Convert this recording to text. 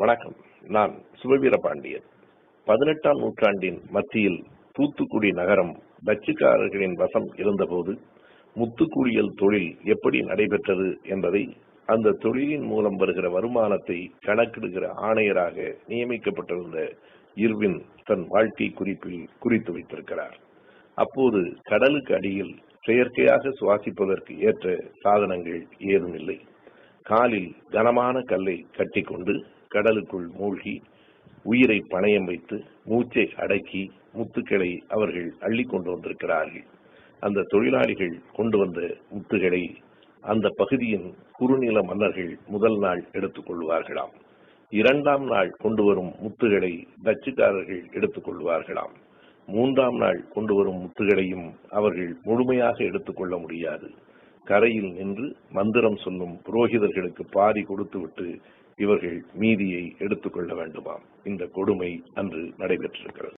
வணக்கம். நான் சுபவீர பாண்டியன் பதினெட்டாம் நூற்றாண்டின் மத்தியில் தூத்துக்குடி நகரம் டச்சுக்காரர்களின் வசம் இருந்தபோது முத்துக்குளியல் தொழில் எப்படி நடைபெற்றது என்பதை அந்த தொழிலின் மூலம் வருகிற வருமானத்தை கணக்கிடுகிற ஆணையராக நியமிக்கப்பட்டிருந்த இர்வின் தன் வாழ்க்கை குறிப்பில் குறித்து வைத்திருக்கிறார். அப்போது கடலுக்கு அடியில் செயற்கையாக சுவாசிப்பதற்கு ஏற்ற சாதனங்கள் ஏதும் இல்லை காலில் கனமான கல்லை கட்டிக்கொண்டு கடலுக்குள் மூழ்கி உயிரை பணயம் வைத்து மூச்சை அடக்கி முத்துக்களை அவர்கள் அள்ளி கொண்டு வந்திருக்கிறார்கள். அந்த தொழிலாளிகள் கொண்டு வந்த முத்துகளை அந்த பகுதியின் குறுநில மன்னர்கள் முதல் நாள் எடுத்துக் கொள்வார்களாம். இரண்டாம் நாள் கொண்டு வரும் முத்துகளை டச்சுக்காரர்கள் எடுத்துக் கொள்வார்களாம். மூன்றாம் நாள் கொண்டு வரும் முத்துகளையும் அவர்கள் முழுமையாக எடுத்துக்கொள்ள முடியாது. கரையில் நின்று மந்திரம் சொல்லும் புரோகிதர்களுக்கு பாதி கொடுத்துவிட்டு இவர்கள் மீதியை எடுத்துக்கொள்ள வேண்டுமாம். இந்த கொடுமை அன்று நடைபெற்றிருக்கிறது.